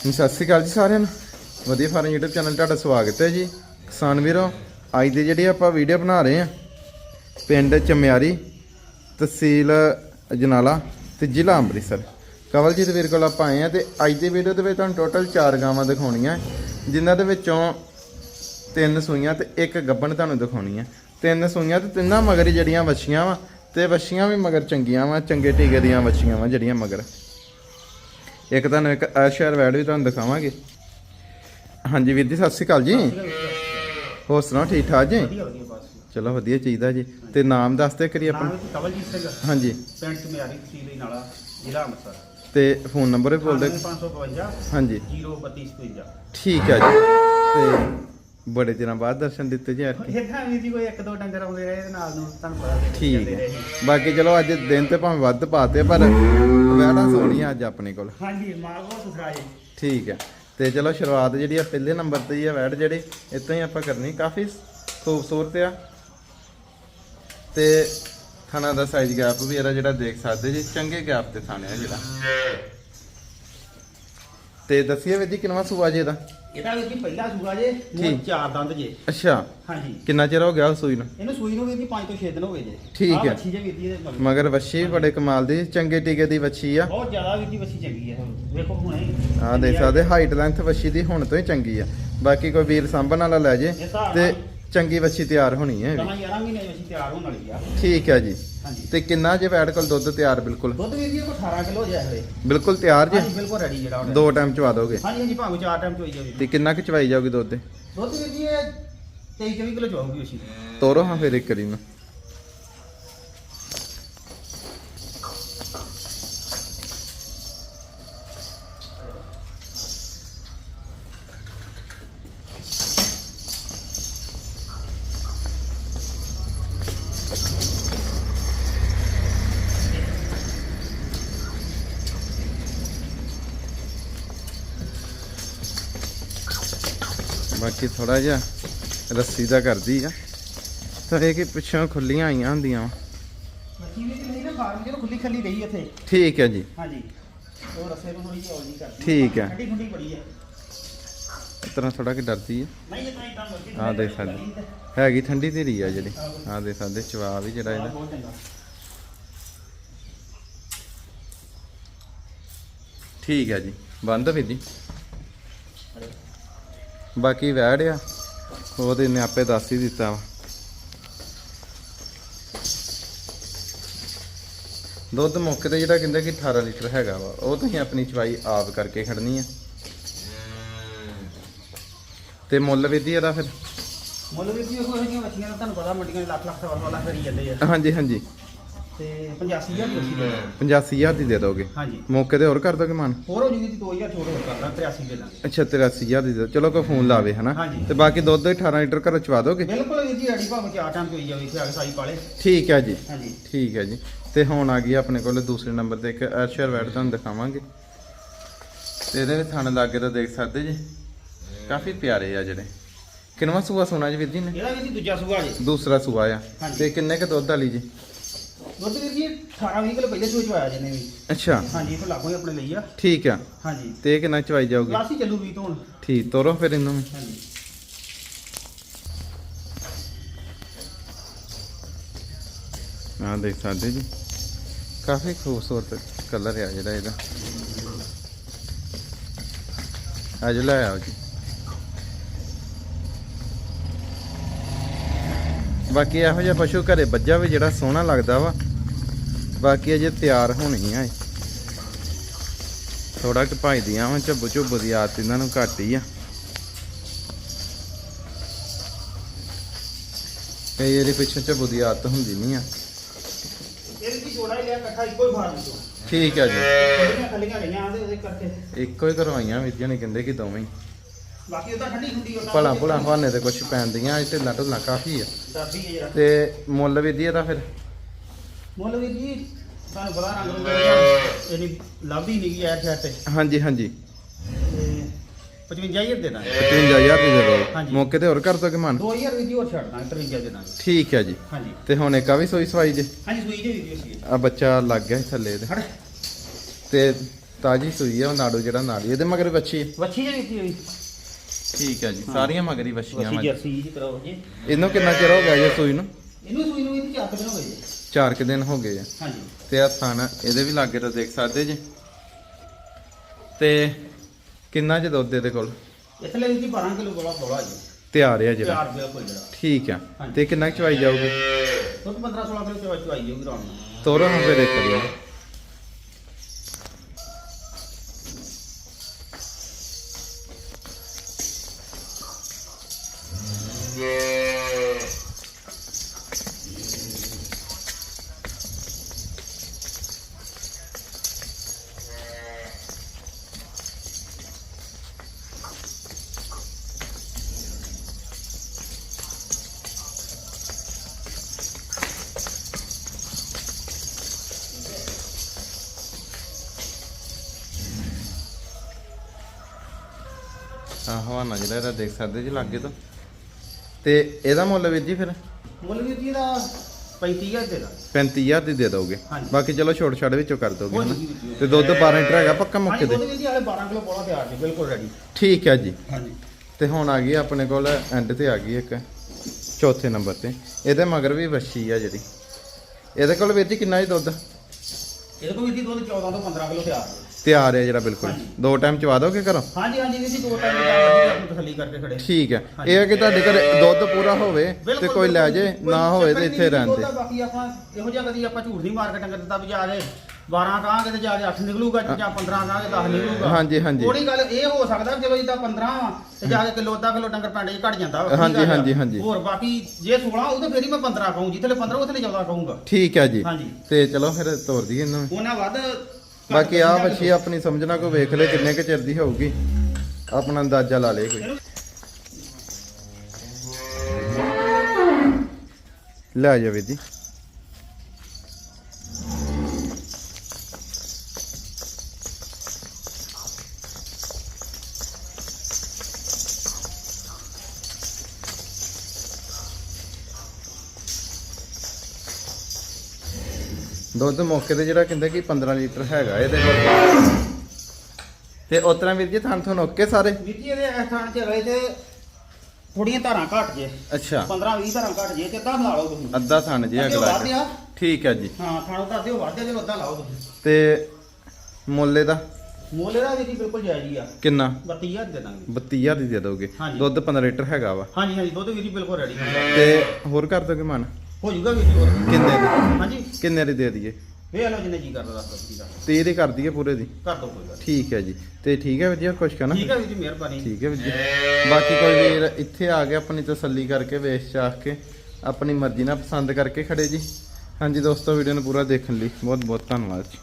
ਸਤਿ ਸ਼੍ਰੀ ਅਕਾਲ ਜੀ ਸਾਰਿਆਂ ਨੂੰ। ਵਧੀਆ ਫਾਰਮ YouTube ਚੈਨਲ ਤੁਹਾਡਾ ਸਵਾਗਤ ਹੈ ਜੀ। ਕਿਸਾਨ ਵੀਰੋ, ਅੱਜ ਦੀ ਜਿਹੜੀ ਆਪਾਂ ਵੀਡੀਓ ਬਣਾ ਰਹੇ ਆ ਪਿੰਡ ਚਮਿਆਰੀ, ਤਹਿਸੀਲ ਅਜਨਾਲਾ ਤੇ ਜ਼ਿਲ੍ਹਾ ਅੰਮ੍ਰਿਤਸਰ। ਕਵਲਜੀਤ ਵੀਰ ਕੋਲ ਆਪਾਂ ਆਏ ਆ ਤੇ ਅੱਜ ਦੀ ਵੀਡੀਓ ਦੇ ਵਿੱਚ ਤੁਹਾਨੂੰ ਟੋਟਲ 4 ਗਾਵਾਂ ਦਿਖਾਉਣੀਆਂ। ਜਿਨ੍ਹਾਂ ਦੇ ਵਿੱਚੋਂ ਤਿੰਨ ਸੂਈਆਂ ਤੇ ਇੱਕ ਗੱਬਣ ਤੁਹਾਨੂੰ ਦਿਖਾਉਣੀ ਆ ਤਿੰਨ ਸੂਈਆਂ ਤੇ ਤਿੰਨਾਂ ਮਗਰ ਜਿਹੜੀਆਂ ਵੱਛੀਆਂ ਵਾ, ਤੇ ਵੱਛੀਆਂ ਵੀ ਮਗਰ ਚੰਗੀਆਂ ਵਾ, ਚੰਗੇ ਟੀਕੇ ਦੀਆਂ ਵੱਛੀਆਂ ਵਾ ਜਿਹੜੀਆਂ ਮਗਰ। ਇੱਕ ਤੁਹਾਨੂੰ ਇੱਕ ਐਸ਼ਰ ਵੈਡ ਵੀ ਤੁਹਾਨੂੰ ਦਿਖਾਵਾਂਗੇ। ਹਾਂਜੀ ਵੀਰ ਜੀ ਸਤਿ ਸ਼੍ਰੀ ਅਕਾਲ ਜੀ। ਹੋਰ ਸੁਣਾਓ ਠੀਕ ਠਾਕ ਜੀ? ਚਲੋ ਵਧੀਆ ਚਾਹੀਦਾ ਜੀ। ਤੇ ਨਾਮ ਦੱਸ ਦੇ ਕਰੀ ਵਿੱਚ ਕਵਲਜੀਤ ਸਿੰਘ। ਹਾਂਜੀ। ਪਿੰਡ ਚਮਿਆਰੀ ਤਹਿਸੀਲ ਨਾਲਾ ਜ਼ਿਲ੍ਹਾ ਅੰਮ੍ਰਿਤਸਰ। ਤੇ ਫੋਨ ਨੰਬਰ ਵੀ ਬੋਲ ਦਿਓ। 552 ਹਾਂਜੀ। 03257 ਠੀਕ ਹੈ ਜੀ। ਤੇ ਬੜੇ ਦਿਨਾਂ ਬਾਅਦ ਦਰਸ਼ਨ ਦਿੱਤੇ ਜੀ ਯਾਰ ਇੱਥੇ ਵੀ ਜੀ ਕੋਈ ਇੱਕ ਦੋ ਡੰਗਰ ਆਉਂਦੇ ਰਹੇ ਤੇ ਨਾਲ ਨੂੰ ਤੁਹਾਨੂੰ ਪਤਾ ਤੇ ਠੀਕ ਜਾਂਦੇ ਹੈ। ਰਹੇ। ਬਾਕੀ ਚਲੋ ਅੱਜ ਦਿਨ ਤੇ ਭਾਵੇਂ ਵੱਧ ਪਾਤੇ ਪਰ ਵੈੜਾ ਸੋਹਣੀਆਂ ਅੱਜ ਆਪਣੇ ਕੋਲ। ਹਾਂਜੀ ਮਾਲ ਬਹੁਤ ਸੁਥਰਾ ਜੀ। ਠੀਕ ਹੈ। ਤੇ ਚਲੋ ਸ਼ੁਰੂਆਤ ਜਿਹੜੀ ਆ ਪਹਿਲੇ ਨੰਬਰ ਤੇ ਹੀ ਆ ਵੈੜ ਜਿਹੜੇ ਇਦਾਂ ਹੀ ਆਪਾਂ ਕਰਨੀ। ਕਾਫੀ ਖੂਬਸੂਰਤ ਆ। ਤੇ ਥਾਣਾ ਦਾ ਸਾਈਜ਼ ਗੈਪ ਵੀ ਇਹਦਾ ਜਿਹੜਾ ਦੇਖ ਸਕਦੇ ਜੀ ਚੰਗੇ ਗੈਪ ਤੇ ਥਾਣੇ ਆ ਜਿਹੜਾ। ਤੇ ਦੱਸਿਏ ਵੀ ਜੀ ਕਿੰਨਾ ਸੂਆ ਜੀ ਇਹਦਾ? ਇਹਦਾ ਵੀ ਪਹਿਲਾ ਸੂਆ ਜੇ ਠੀਕ। ਮੂੰਹ ਚਾਰ ਦੰਦ ਜੇ। ਅੱਛਾ। ਹਾਂਜੀ। ਕਿੰਨਾ ਚਿਰ ਹੋ ਗਿਆ ਸੂਈ ਨੂੰ? ਇਹਨੂੰ ਸੂਈ ਨੂੰ ਵੀ ਜੀ 5 ਤੋਂ 6 ਦਿਨ ਹੋ ਗਏ ਜੇ। ਠੀਕ ਆਹ ਹੈ। ਵੱਛੀ ਜੇ ਵੀਰ ਜੀ ਇਹਦੇ ਮਗਰ। ਮਗਰ ਵੱਛੀ ਵੀ ਬੜੇ ਕਮਾਲ ਦੀ ਚੰਗੇ ਟੀਕੇ ਦੀ ਵੱਛੀ ਆ। ਬਹੁਤ ਜ਼ਿਆਦਾ ਵੀਰ ਜੀ ਵੱਛੀ ਚੰਗੀ ਹੈ ਵੇਖੋ ਹੁਣੇ ਆ ਦੇਖ ਸਕਦੇ ਹਾਈਟ ਲੈਂਥ ਵੱਛੀ ਦੀ ਹੁਣ ਤੋਂ ਹੀ ਚੰਗੀ ਆ। ਬਾਕੀ ਕੋਈ ਵੀਰ ਸਾਂਭਣ ਵਾਲਾ ਲੈ ਜੇ। ਤੇ ਚੰਗੀ ਵੱਛੀ ਤਿਆਰ ਹੋਣੀ ਹੈ। 10 11 ਮਹੀਨੇ ਵੱਛੀ ਤਿਆਰ ਹੋਣ ਵਾਲੀ ਆ। ਠੀਕ ਹੈ ਜੀ। ਹਾਂਜੀ। ਤੇ ਕਿੰਨਾ ਜੇ ਵੈੜ ਕੋਲ ਦੁੱਧ ਤਿਆਰ ਬਿਲਕੁਲ? ਦੁੱਧ ਵੀਰ ਜੀ ਕੋਈ 18 ਕਿਲੋ ਜਿਹਾ ਹੋਵੇ। ਬਿਲਕੁਲ ਤਿਆਰ ਜੇ? ਹਾਂਜੀ ਬਿਲਕੁਲ ਰੈਡੀ ਜਿਹੜਾ ਉਹਦਾ। ਦੋ ਟਾਈਮ ਚਵਾ ਦੋਗੇ? ਹਾਂਜੀ ਹਾਂਜੀ ਭਾਵੇਂ ਚਾਰ ਟਾਈਮ ਚੋਈ ਜਾਵੇ। ਤੇ ਕਿੰਨਾ ਕੁ ਚਵਾਈ ਜਾਊਗੀ ਦੁੱਧ ਦੇ ਦੁੱਧ ਵੀਰ ਜੀ ਇਹ 23 24 ਕਿਲੋ ਚਵਾਉਗੀ ਉਸੀ ਤੋਰੋ ਹਾਂ ਫਿਰ ਇੱਕ ਕਰੀ ਨੂੰ ਬਾਕੀ ਥੋੜਾ ਜਿਹਾ ਰੱਸੀ ਦਾ ਕਰਦੀ ਆ। ਤਾਂ ਇਹ ਕਿ ਪਿੱਛੋਂ ਖੁੱਲੀਆਂ ਆਈਆਂ ਹੁੰਦੀਆਂ ਵਾਂ। ਮੱਛੀ ਵੀ ਨਹੀਂ ਨਾ ਫਾਰਮ ਜਦੋਂ ਖੁੱਲੀ ਖੱਲੀ ਰਹੀ ਇੱਥੇ। ਠੀਕ ਹੈ ਜੀ। ਹਾਂਜੀ। ਉਹ ਰਸੇ ਨੂੰ ਥੋੜੀ ਜਿਹੀ ਔਲੀ ਕਰਦੀ ਠੀਕ ਹੈ। ਠੰਡੀ ਠੰਡੀ ਬੜੀ ਹੈ ਇਸ ਤਰ੍ਹਾਂ ਥੋੜਾ ਕਿ ਡਰਦੀ ਹੈ ਨਹੀਂ ਇਹ ਤਾਂ ਇਦਾਂ ਮਰਜ਼ੀ ਆਹ ਦੇਖ ਸਕਦੇ। ਹੈਗੀ ਠੰਡੀ ਧੀਰੀ ਆ ਜਿਹੜੀ। ਆਹ। ਦੇਖ ਸਕਦੇ ਚਵਾ ਵੀ ਜਿਹੜਾ ਇਹਦਾ। ਬਹੁਤ ਚੰਗਾ। ਠੀਕ ਹੈ ਜੀ। ਬੰਦ ਵੀ ਜੀ। ਬਾਕੀ ਵੈੜ ਆ ਉਹ ਤੇ ਇਹਨੇ ਆਪੇ ਦੱਸ ਹੀ ਦਿੱਤਾ ਵਾ। ਦੁੱਧ ਮੌਕੇ ਤੇ ਜਿਹੜਾ ਕਹਿੰਦਾ ਕਿ 18 ਲੀਟਰ ਹੈਗਾ ਵਾ ਉਹ ਤੁਸੀਂ ਆਪਣੀ ਚਵਾਈ ਆਪ ਕਰਕੇ ਖੜਨੀ ਆ। ਤੇ ਮੁੱਲ ਵੀ ਦੀ ਇਹਦਾ ਫਿਰ? ਮੁੱਲ ਵੀ ਜੀ ਉਹ ਜਿਹੀਆਂ ਮੱਛੀਆਂ ਤੁਹਾਨੂੰ ਪਤਾ ਮੰਡੀਆਂ ਲੱਖ ਲੱਖ ਸਵਾ ਵਾਲਾ ਫਰੀ ਜਾਂਦੇ ਆ। ਹਾਂਜੀ ਹਾਂਜੀ। ਤੇ 85000 ਦੀ ਅਸੀਂ ਦੇ 85000 ਦੀ ਦੇ ਦੋਗੇ? ਹਾਂਜੀ। ਮੌਕੇ ਤੇ ਹੋਰ ਕਰ ਦੋਗੇ ਮਨ? ਹੋਰ ਹੋ ਜੂਗੀ ਜੀ 2000 ਛੋਟ ਹੋਰ ਕਰਦਾ 83 ਦੇ ਦਾਂਗੇ। ਅੱਛਾ 83000 ਦੀ ਦੇ ਦਿਓ। ਚਲੋ ਕੋਈ ਫੋਨ ਲਾਵੇ ਹਨਾ? ਹਾਂਜੀ। ਤੇ ਬਾਕੀ ਦੁੱਧ 18 ਲੀਟਰ ਘਰੋਂ ਚਵਾ ਦੋਗੇ? ਬਿਲਕੁਲ ਵੀਰ ਜੀ ਰੈਡੀ ਭਾਵੇਂ ਚਾਰ ਟਾਈਮ ਚੋਈ ਜਾਵੇ ਇੱਥੇ ਆ ਕੇ ਸਾਈ ਪਾਲੇ। ਠੀਕ ਹੈ ਜੀ। ਹਾਂਜੀ। ਠੀਕ ਹੈ ਜੀ। ਤੇ ਹੁਣ ਆ ਗਈ ਆਪਣੇ ਕੋਲ ਦੂਸਰੇ ਨੰਬਰ ਤੇ ਇੱਕ ਐਸ਼ਰ ਵੈਡ ਤੁਹਾਨੂੰ ਦਿਖਾਵਾਂਗੇ। ਤੇ ਇਹਦੇ ਵਿੱਚ ਥਣ ਲਾਗੇ ਤਾਂ ਦੇਖ ਸਕਦੇ ਜੀ। ਕਾਫੀ ਪਿਆਰੇ ਆ ਜਿਹੜੇ। ਕਿੰਨਵਾਂ ਸੂਆ ਸੋਨਾ ਜੀ ਵੀਰ ਜੀ ਨੇ? ਇਹਦਾ ਵੀ ਜੀ ਦੂਜਾ ਸੂਆ ਜੀ। ਦੂਸਰਾ ਸੂਆ ਆ। ਹਾਂਜੀ। ਤੇ ਕਿੰਨੇ ਕ ਦੁੱਧ ਵਾਲੀ ਜੀ? ਦੁੱਧ ਵੀਰ ਜੀ 18 20 ਕਿਲੋ ਪਹਿਲੇ ਸੂਏ ਚੋਇਆ ਜਿਹਨੇ ਵੀ। ਅੱਛਾ। ਹਾਂਜੀ ਇਹ ਲਾਗੋਂ ਹੀ ਆਪਣੇ ਲਈ ਆ। ਠੀਕ ਆ। ਹਾਂਜੀ। ਤੇ ਇਹ ਕਿੰਨਾ ਚਵਾਈ ਜਾਊਗੀ? ਕਲਾਸੀ ਚੱਲੂ ਵੀ ਤੋਂ ਠੀਕ ਤੋਰੋ ਫਿਰ ਇਹਨੂੰ ਵੀ। ਹਾਂਜੀ। ਆਹ ਦੇਖ ਸਕਦੇ ਜੀ। ਕਾਫੀ ਖੂਬਸੂਰਤ ਕਲਰ ਆ ਜਿਹੜਾ ਇਹਦਾ। ਅੱਜ ਲੈ ਆਓ ਜੀ। ਬਾਕੀ ਇਹੋ ਜਿਹਾ ਪਸ਼ੂ ਘਰੇ ਬੱਜਾ ਵੀ ਜਿਹੜਾ ਸੋਹਣਾ ਲੱਗਦਾ ਵਾ। ਬਾਕੀ ਅਜੇ ਤਿਆਰ ਹੋਣੀ ਆ ਇਹ। ਥੋੜਾ ਕਿ ਭਾਈਦੀਆਂ ਵਾ ਝੱਬੂ ਝੁੱਬੂ ਦੀ ਆਦਤ ਇਹਨਾਂ ਨੂੰ ਘੱਟ ਹੀ ਆ। ਕਈ ਇਹਦੇ ਪਿੱਛੇ ਝੱਬੂ ਦੀ ਆਦਤ ਹੁੰਦੀ ਨਹੀਂ ਆ। ਵੀ ਤੋਂ ਠੀਕ ਆ ਜੀ। ਤੇ ਇੱਕੋ ਹੀ ਕਰਵਾਈਆਂ ਵੀਰ ਜੀ ਨੇ ਕਹਿੰਦੇ ਕਿ ਦੋਵੇਂ ਬਾਕੀ ਉਹਦਾ ਠੰਡੀ ਠੰਡੀ ਉਹਦਾ ਭਲਾ ਭਲਾ ਭਾਨੇ ਤੇ ਕੁਝ ਪੈਂਦੀਆਂ ਇਹ ਢਿੱਲਾਂ ਢੁੱਲਾਂ ਕਾਫੀ ਆ। ਤੇ ਮੁੱਲ ਵੀ ਦੀ ਇਹਦਾ ਫਿਰ? ਮੁੱਲ ਵੀ ਜੀ ਤੁਹਾਨੂੰ ਪਤਾ ਰੰਗ ਰੰਗ ਇਹਨੀ ਲੱਭਦੀ ਨਹੀਂ ਗਈ ਐਰ ਸ਼ੈਟ ਤੇ। ਹਾਂਜੀ ਹਾਂਜੀ। ਤੇ 55000 ਦੇ ਦਾਂਗੇ 55000 ਦੀ ਦੇ ਦੋ। ਹਾਂਜੀ। ਮੌਕੇ ਤੇ ਹੋਰ ਕਰ ਦੋਗੇ ਮਨ? 2000 ਵੀ ਦੀ ਹੋਰ ਛੱਡ ਦਾਂਗੇ 53 ਦੇ ਦਾਂਗੇ। ਠੀਕ ਹੈ ਜੀ। ਹਾਂਜੀ। ਤੇ ਹੁਣ ਇੱਕ ਆ ਵੀ ਸੋਈ ਸਵਾਈ ਜੇ? ਹਾਂਜੀ ਸੂਈ ਦੇ ਵੀ ਦੀ ਸੀ ਆ ਬੱਚਾ ਲੱਗ ਗਿਆ ਸੀ ਥੱਲੇ ਇਹਦੇ ਹਟ ਤੇ ਤਾਜੀ ਸੂਈ ਆ ਨਾੜੂ ਜਿਹੜਾ ਨਾਲ ਹੀ ਇਹਦੇ ਮਗਰ ਬੱਚੀ। ਵੱਛੀ ਹੋਈ ਠੀਕ ਹੈ ਜੀ ਸਾਰੀਆਂ ਮਗਰੀ ਬੱਚੀਆਂ ਵੱਛੀ ਵਾ ਜਰਸੀ ਜੀ ਕਰਾਓ ਜੀ। ਇਹਨੂੰ ਕਿੰਨਾ ਚਿਰ ਹੋ ਗਿਆ ਜੀ ਸੂਈ ਨੂੰ? ਇਹਨੂੰ ਸੂਈ ਨੂੰ ਇਹਦੀ ਚਾਰ ਦਿਨ ਹੋ ਗਏ ਜੀ। 4 ਕੁ ਦਿਨ ਹੋ ਗਏ ਆ। ਹਾਂਜੀ। ਤੇ ਆ ਥਾਣਾ ਇਹਦੇ ਵੀ ਲਾਗੇ ਤਾਂ ਦੇਖ ਸਕਦੇ ਜੀ। ਤੇ ਕਿੰਨਾ ਚ ਦੁੱਧ ਇਹਦੇ ਕੋਲ? ਇੱਥੇ ਲਈ ਜੀ 12 ਕਿਲੋ ਬੋਲਾ ਬੋਲਾ ਜੀ। ਤਿਆਰ ਆ ਜਿਹੜਾ ਚਾਰ ਰੁਪਏ ਕੋਈ ਜਿਹੜਾ। ਠੀਕ ਆ। ਤੇ ਕਿੰਨਾ ਚਵਾਈ ਜਾਊਗੀ? ਦੁੱਧ 15 16 ਕਿਲੋ ਚਵਾਈ ਚਵਾਈ ਜਾਊਗੀ ਰਾਉਣ ਨਾਲ ਤੋਰੋ ਨੂੰ ਫਿਰ ਆ ਹਵਾਨਾ ਜਿਹੜਾ ਇਹਦਾ ਦੇਖ ਸਕਦੇ ਜੀ ਲਾਗੇ ਤੋਂ। ਤੇ ਇਹਦਾ ਮੁੱਲ ਵੀਰ ਜੀ ਫਿਰ? ਮੁੱਲ ਵੀਰ ਜੀ ਦਾ 35000 ਦੇ ਦਾ 35000 ਦੀ ਦੇ ਦੋਗੇ। ਹਾਂਜੀ। ਬਾਕੀ ਚਲੋ ਛੋਟ ਛਾੜ ਵਿੱਚੋਂ ਕਰ ਦੋਗੇ ਹਨਾ। ਤੇ ਦੁੱਧ 12 ਲੀਟਰ ਹੈਗਾ ਪੱਕਾ ਹਾਂਜੀ ਮੁੱਕੇ ਦੇ ਵੀਰ ਜੀ ਹਾਲੇ 12 ਕਿਲੋ ਬੋਲਾ ਤਿਆਰ ਜੀ ਬਿਲਕੁਲ ਰੈਡੀ ਠੀਕ ਹੈ ਜੀ। ਹਾਂਜੀ। ਤੇ ਹੁਣ ਆ ਗਈ ਆਪਣੇ ਕੋਲ ਐਂਡ ਤੇ ਆ ਗਈ ਇੱਕ ਚੌਥੇ ਨੰਬਰ ਤੇ। ਇਹਦੇ ਮਗਰ ਵੀ ਵੱਛੀ ਆ ਜਿਹੜੀ। ਇਹਦੇ ਕੋਲ ਵੀਰ ਜੀ ਕਿੰਨਾ ਜੀ ਦੁੱਧ? ਇਹਦੇ ਕੋਲ ਵੀਰ ਜੀ ਦੁੱਧ 14 ਤੋਂ 15 ਕਿਲੋ ਤਿਆਰ। ਹੈ ਤਿਆਰ ਹੈ ਜਿਹੜਾ ਬਿਲਕੁਲ। ਦੋ ਟਾਈਮ ਚਵਾ ਦੋਗੇ ਘਰੋਂ? ਹਾਂਜੀ ਹਾਂਜੀ ਵੀਰ ਜੀ ਦੋ ਟਾਈਮ ਦਾ ਆਪਣੀ ਤਸੱਲੀ ਕਰਕੇ ਖੜੇ। ਠੀਕ ਹੈ। ਇਹ ਹੈ ਕਿ ਤੁਹਾਡੇ ਘਰ ਦੁੱਧ ਪੂਰਾ ਹੋਵੇ ਤੇ ਕੋਈ ਲੈ ਜੇ ਨਾ ਹੋਵੇ ਤੇ ਇੱਥੇ ਰਹਿਣ ਤੇ ਬਾਕੀ ਆਪਾਂ ਇਹੋ ਜਿਹਾ ਕਦੀ ਆਪਾਂ ਝੂਠ ਨਹੀਂ ਮਾਰ ਕੇ ਟੰਗਰ ਦਿੱਤਾ ਵੀ ਜਾ ਕੇ 12 ਕਹਾਂਗੇ ਤੇ ਜਾ ਕੇ 8 ਨਿਕਲੂਗਾ ਜਾਂ 15 ਕਹਾਂਗੇ 10 ਨਿਕਲੂਗਾ। ਹਾਂਜੀ, ਹਾਂਜੀ। ਥੋੜੀ ਗੱਲ ਇਹ ਹੋ ਸਕਦਾ ਚਲੋ ਜਿੱਦਾਂ 15 ਵਾ ਤੇ ਜਾ ਕੇ ਕਿਲੋ ਅੱਧਾ ਕਿਲੋ ਡੰਗਰ ਪੈਂਡੇ ਘਟ ਜਾਂਦਾ ਹਾਂਜੀ, ਹਾਂਜੀ। ਹਾਂਜੀ। ਹੋਰ ਬਾਕੀ ਜੇ 16 ਉਹ ਤੇ ਫੇਰ ਹੀ ਮੈਂ 15 ਕਹੂੰ ਜਿੱਥੇ 15 ਉੱਥੇ 14 ਕਹੂੰਗਾ ਠੀਕ ਹੈ ਜੀ। ਹਾਂਜੀ। ਤੇ ਚਲੋ ਫਿਰ ਤੋਰ ਦਈਏ ਇਹਨਾਂ ਨੂੰ। ਉਹਨਾਂ ਵੱਧ ਬਾਕੀ ਆ ਮੱਛੀ ਆਪਣੀ ਸਮਝਣਾ ਕੋਈ ਵੇਖ ਲੈ ਕਿੰਨੇ ਕੁ ਚਿਰ ਦੀ ਹੋਊਗੀ। ਆਪਣਾ ਅੰਦਾਜ਼ਾ ਲਾ ਲੇ ਕੋਈ। ਲੈ ਜਾਵੇ ਜੀ। ਦੁੱਧ ਮੌਕੇ ਤੇ ਜਿਹੜਾ ਕਹਿੰਦੇ ਕਿ 15 ਲੀਟਰ ਹੈਗਾ ਇਹਦੇ ਕੋਲ। ਤੇ ਉਤਰਾ ਵੀਰ ਜੀ ਥਾਂ ਤੁਹਾਨੂੰ ਓਕੇ ਸਾਰੇ? ਵੀਰ ਜੀ ਇਹਦੇ ਇਸ ਥਾਂ 'ਚ ਰਹੇ ਤੇ ਥੋੜੀਆਂ ਧਾਰਾਂ ਘਟ ਜੇ। ਅੱਛਾ। 15 20 ਧਾਰਾਂ ਘਟ ਜੇ ਤੇ ਅੱਧਾ ਲਾ ਲਓ ਤੁਸੀਂ। ਅੱਧਾ ਥਣ ਜੀ ਅੱਗੇ ਅਗਲਾ ਵੱਧ ਠੀਕ ਹੈ ਜੀ। ਹਾਂ ਥਾਣੋਂ ਤਾਂ ਅੱਧੇ ਵੱਧ ਜੇ ਅੱਧਾ ਲਾਓ ਤੁਸੀਂ। ਤੇ ਮੁੱਲੇ ਦਾ? ਮੁੱਲ ਇਹਦਾ ਵੀਰ ਜੀ ਬਿਲਕੁਲ ਜਾਇਜ਼ ਹੀ ਆ। ਕਿੰਨਾ? 32000 ਦੇ ਦਾਂਗੇ। 32000 ਦੀ ਦੇ ਦੋਗੇ। ਹਾਂਜੀ। ਦੁੱਧ 15 ਲੀਟਰ ਹੈਗਾ ਵਾ। ਹਾਂਜੀ ਹਾਂਜੀ ਦੁੱਧ ਵੀਰ ਜੀ ਬਿਲਕੁਲ ਰੈਡੀ ਤੇ ਹੋਰ ਕਰ ਦੋਗੇ ਮਨ? ਹੋ ਜਾਊਗਾ ਵੀਰ ਜੀ ਹੋਰ ਕਿੰਨੇ ਦੀ ਹਾਂਜੀ। ਕਿੰਨੇ ਦੀ ਦੇ ਦਈਏ? ਵੇ ਲਓ ਜਿੰਨੇ ਜੀ ਕਰਦਾ ਦੱਸ ਕੀ ਦਾ। 30 ਦੀ ਕਰ ਦਈਏ ਪੂਰੇ ਦੀ? ਕਰ ਦੋ ਕੋਈ ਗੱਲ ਨੀ। ਠੀਕ ਹੈ ਜੀ। ਤੇ ਠੀਕ ਹੈ ਵੀਰ ਜੀ ਹੋਰ ਕੁਛ ਕਹਿਣਾ? ਠੀਕ ਹੈ ਵੀਰ ਜੀ ਮਿਹਰਬਾਨੀ। ਠੀਕ ਹੈ ਵੀਰ ਜੀ। ਬਾਕੀ ਕੋਈ ਵੀਰ ਇੱਥੇ ਆ ਕੇ ਆਪਣੀ ਤਸੱਲੀ ਕਰਕੇ ਵੇਚ ਚਾਖ ਕੇ ਆਪਣੀ ਮਰਜ਼ੀ ਨਾਲ ਪਸੰਦ ਕਰਕੇ ਖੜੇ ਜੀ। ਹਾਂਜੀ ਦੋਸਤੋ ਵੀਡੀਓ ਨੂੰ ਪੂਰਾ ਦੇਖਣ ਲਈ ਬਹੁਤ ਬਹੁਤ ਧੰਨਵਾਦ ਜੀ।